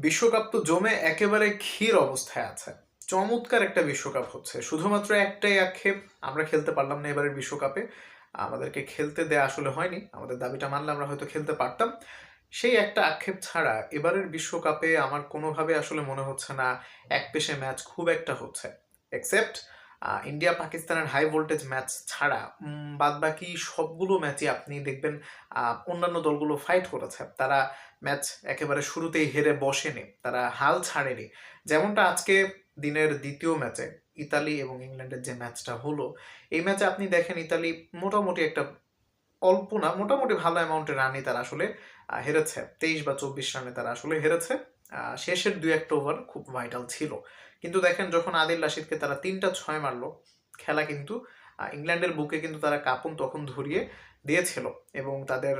বিশ্বকাপ তো জমে একেবারে ক্ষীর অবস্থায় আছে। চমৎকার একটা বিশ্বকাপ হচ্ছে। শুধুমাত্র একটাই আক্ষেপ, আমরা খেলতে পারলাম না এবারের বিশ্বকাপে। আমাদেরকে খেলতে দেয়া আসলে হয়নি। আমাদের দাবিটা মানলে আমরা হয়তো খেলতে পারতাম। সেই একটা আক্ষেপ ছাড়া এবারের বিশ্বকাপে আমার কোনোভাবে আসলে মনে হচ্ছে না, এক পেশে ম্যাচ খুব একটা হচ্ছে। এক্সেপ্ট ইন্ডিয়া পাকিস্তানের হাই ভোল্টেজ ম্যাচ ছাড়া বাদ বাকি সবগুলো ম্যাচই আপনি দেখবেন অন্যান্য দলগুলো ফাইট করেছে। তারা ম্যাচ একেবারে শুরুতেই হেরে বসেনি, তারা হাল ছাড়েনি। যেমনটা আজকে দিনের দ্বিতীয় ম্যাচে ইতালি এবং ইংল্যান্ডের যে ম্যাচটা হলো, এই ম্যাচে আপনি দেখেন ইতালি মোটামুটি একটা অল্প না, মোটামুটি ভালো অ্যামাউন্টের রানই তারা আসলে হেরেছে। তেইশ বা চব্বিশ রানে তারা আসলে হেরেছে। শেষের দুই একটা ওভার খুব ভাইটাল ছিল। কিন্তু দেখেন যখন আদিল রাশিদকে তারা তিনটা ছয় মারলো, খেলা কিন্তু ইংল্যান্ডের বুকে কিন্তু তারা কাপুন তখন ধরিয়ে দিয়েছিল এবং তাদের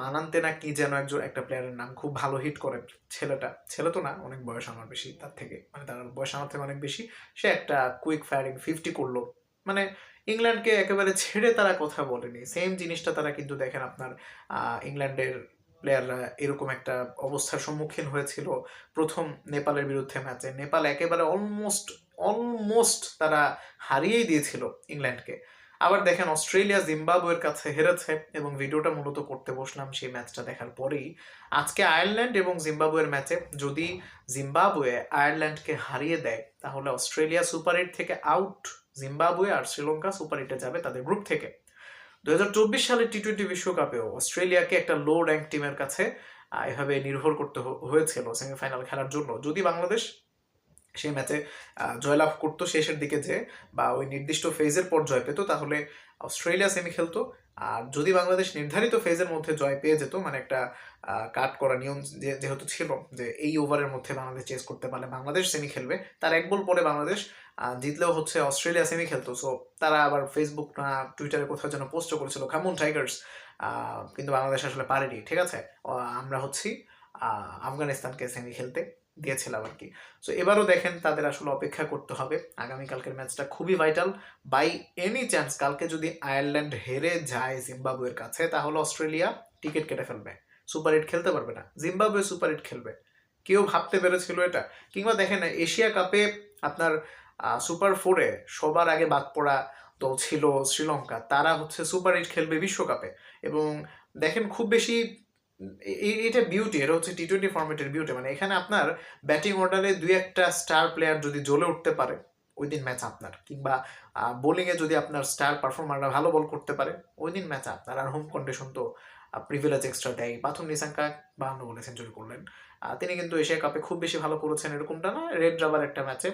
মানান্তে না কি যেন একজন একটা প্লেয়ারের নাম খুব ভালো হিট করে ছেলেটা। ছেলে তো না, অনেক বয়স আমার বেশি তার থেকে মানে তার বয়স আমার থেকে অনেক বেশি। সে একটা কুইক ফায়ারিং ফিফটি করল। মানে ইংল্যান্ডকে একেবারে ছেড়ে তারা কথা বলেনি। সেম জিনিসটা তারা কিন্তু দেখেন আপনার ইংল্যান্ডের প্লেয়াররা এরকম একটা অবস্থার সম্মুখীন হয়েছিল প্রথম নেপালের বিরুদ্ধে ম্যাচে। নেপাল একেবারে অলমোস্ট অলমোস্ট তারা হারিয়েই দিয়েছিল ইংল্যান্ডকে। আবার দেখেন, অস্ট্রেলিয়া জিম্বাবুয়ের কাছে হেরেছে এবং ভিডিওটা মূলত করতে বসলাম সেই ম্যাচটা দেখার পরেই। আজকে আয়ারল্যান্ড এবং জিম্বাবুয়ের ম্যাচে যদি জিম্বাবুয়ে আয়ারল্যান্ডকে হারিয়ে দেয়, তাহলে অস্ট্রেলিয়া সুপার এইট থেকে আউট, জিম্বাবুয়ে আর শ্রীলঙ্কা সুপার এইটে যাবে তাদের গ্রুপ থেকে। দু সালে টি টোয়েন্টি বিশ্বকাপেও অস্ট্রেলিয়াকে একটা লো র্যাঙ্ক টিমের কাছে এভাবে নির্ভর করতে হয়েছিল সেমিফাইনাল খেলার জন্য। যদি বাংলাদেশ সেই ম্যাচে জয়লাভ করতো শেষের দিকে যে, বা ওই নির্দিষ্ট ফেজের পর জয় পেতো, তাহলে অস্ট্রেলিয়া সেমি খেলতো। আর যদি বাংলাদেশ নির্ধারিত ফেজের মধ্যে জয় পেয়ে যেত মানে একটা কাট করা নিয়ম যেহেতু ছিল যে, এই ওভারের মধ্যে বাংলাদেশ চেস করতে পারলে বাংলাদেশ সেমি খেলবে। তার এক বল পরে বাংলাদেশ জিতলেও হচ্ছে অস্ট্রেলিয়া সেমি খেলতো। সো তারা আবার ফেসবুক না টুইটারে কোথাও যেন পোস্ট করেছিল খামুন টাইগার্স কিন্তু বাংলাদেশ আসলে পারেনি, ঠিক আছে? আমরা হচ্ছি আফগানিস্তানকে সেমি খেলতে দিয়েছিলাম আর কি। সো এবারও দেখেন তাদের আসলে অপেক্ষা করতে হবে। আগামীকালকের ম্যাচটা খুবই ভাইটাল বাই এনি চান্স কালকে যদি আয়ারল্যান্ড হেরে যায় জিম্বাবুয়ের কাছে, তাহলে অস্ট্রেলিয়া টিকিট কেটে ফেলবে। সুপার এইট খেলতে পারবে না। জিম্বাবুয়ে সুপার এইট খেলবে। কেউ ভাবতে পেরেছিল এটা। কিংবা দেখেন, এশিয়া কাপে আপনার সুপার ফোরে সবার আগে বাদ পড়া দল ছিল শ্রীলঙ্কা। তারা হচ্ছে সুপার এইট খেলবে বিশ্বকাপে। এবং দেখেন, খুব বেশি এটা বিউটি এটা হচ্ছে টি টোয়েন্টি ফর্মেটের বিউটি মানে এখানে আপনার ব্যাটিং অর্ডারে দুই একটা স্টার প্লেয়ার যদি জ্বলে উঠতে পারে ওই দিন ম্যাচ আপনার। কিংবা বোলিংয়ে যদি আপনার স্টার পারফর্মাররা ভালো বল করতে পারে ওই দিন ম্যাচ আপনার। আর হোম কন্ডিশন তো প্রিভিলেজ এক্সট্রা দেয় পাথর নিসাঙ্কা বাহান্ন বলে সেঞ্চুরি করলেন। তিনি কিন্তু এশিয়া কাপে খুব বেশি ভালো করেছেন, এরকমটা না রেড রাবার একটা ম্যাচে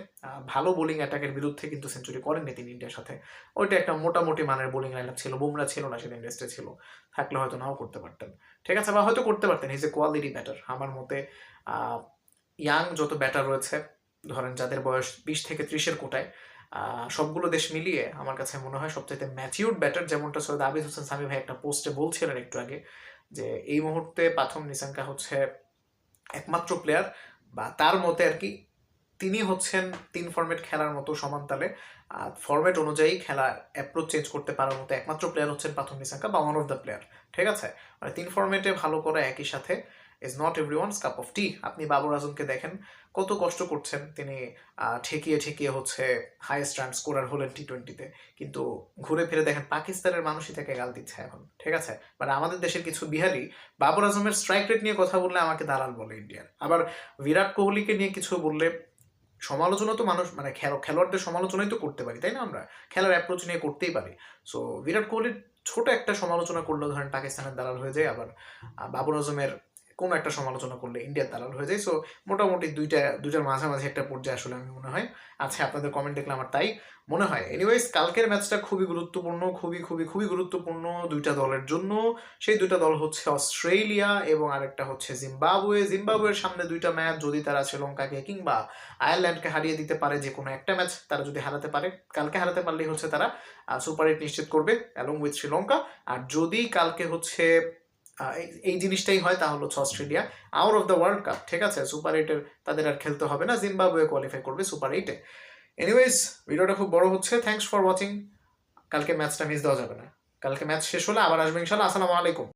ভালো বোলিং অ্যাটাকের বিরুদ্ধে কিন্তু সেঞ্চুরি করেননি তিনি ইন্ডিয়ার সাথে। ওইটা একটা মোটামুটি মানের বোলিং লাইন ছিল, বুমরা ছিল না সেদিন রেস্টে ছিল। থাকলে হয়তো নাও করতে পারতেন। ঠিক আছে, বা হয়তো করতে পারতেন হিজ এ কোয়ালিটি ব্যাটার আমার মতে ইয়াং যত ব্যাটার রয়েছে, ধরেন যাদের বয়স বিশ থেকে ত্রিশের কোটায় সবগুলো দেশ মিলিয়ে আমার কাছে মনে হয় সবচাইতে ম্যাচিউর ব্যাটার যেমনটা সৈয়দ আবিদ হোসেন সামি ভাই একটা পোস্টে বলছিলেন একটু আগে, যে এই মুহূর্তে পাথম নিসাঙ্কা হচ্ছে একমাত্র প্লেয়ার বা তার মতে আর কি তিনি হচ্ছেন তিন ফরম্যাট খেলার মতো সমান সমানতালে ফরম্যাট অনুযায়ী খেলা অ্যাপ্রোচ চেঞ্জ করতে পারার মতো একমাত্র প্লেয়ার হচ্ছেন পাথম নিসাঙ্কা বা ওয়ান অফ দ্য প্লেয়ার ঠিক আছে? মানে তিন ফরম্যাটে ভালো করা একই সাথে is not every one's cup of tea আপনি বাবর আজমকে দেখেন কত কষ্ট করছেন। তিনি ঠেকিয়ে ঠেকিয়ে হচ্ছে হাইয়েস্ট রান স্কোরার হলেন টি টোয়েন্টিতে কিন্তু ঘুরে ফিরে দেখেন, পাকিস্তানের মানুষই তাকে গাল দিচ্ছে এখন। ঠিক আছে? মানে আমাদের দেশের কিছু বিহারি বাবর আজমের স্ট্রাইক রেট নিয়ে কথা বললে আমাকে দালাল বলে ইন্ডিয়ার আবার বিরাট কোহলিকে নিয়ে কিছু বললে সমালোচনা তো মানুষ মানে খেলো, খেলোয়াড়দের সমালোচনাই তো করতে পারি, তাই না আমরা? খেলার অ্যাপ্রোচ নিয়ে করতেই পারি। সো বিরাট কোহলির ছোট একটা সমালোচনা করলেও ধরেন পাকিস্তানের দালাল হয়ে যায়, আবার বাবর আজমের কোনো একটা সমালোচনা করলে ইন্ডিয়ার দালাল হয়ে যায়। সো মোটামুটি দুইটা, দুইটার মাঝামাঝি একটা পর্যায়ে আসলে আমি মনে হয় আচ্ছা আপনাদের কমেন্ট দেখলে আমার তাই মনে হয়। এনিওয়েজ কালকের ম্যাচটা খুবই গুরুত্বপূর্ণ, খুবই খুবই খুবই গুরুত্বপূর্ণ দুইটা দলের জন্য। সেই দুইটা দল হচ্ছে অস্ট্রেলিয়া এবং আরেকটা হচ্ছে জিম্বাবুয়ে। জিম্বাবুয়ের সামনে দুইটা ম্যাচ যদি তারা শ্রীলঙ্কাকে কিংবা আয়ারল্যান্ডকে হারিয়ে দিতে পারে যে কোনো একটা ম্যাচ তারা যদি হারাতে পারে, কালকে হারাতে পারলেই হচ্ছে তারা সুপার এইট নিশ্চিত করবে অ্যালং উইথ শ্রীলঙ্কা। আর যদি কালকে হচ্ছে এই- জিনিসটাই হয়, তা হলো Australia out of the world cup ঠিক আছে? সুপার এইটের তাদের আর খেলতে হবে না। জিম্বাবুয়ে কোয়ালিফাই করবে সুপার এইটে এনিওয়েজ ভিডিওটা খুব বড় হচ্ছে। থ্যাংকস ফর ওয়াচিং কালকে ম্যাচটা মিস দেওয়া যাবে না। কালকে ম্যাচ শেষ হলে আবার আসবে ইনশাল্লাহ। আসসালামু আলাইকুম।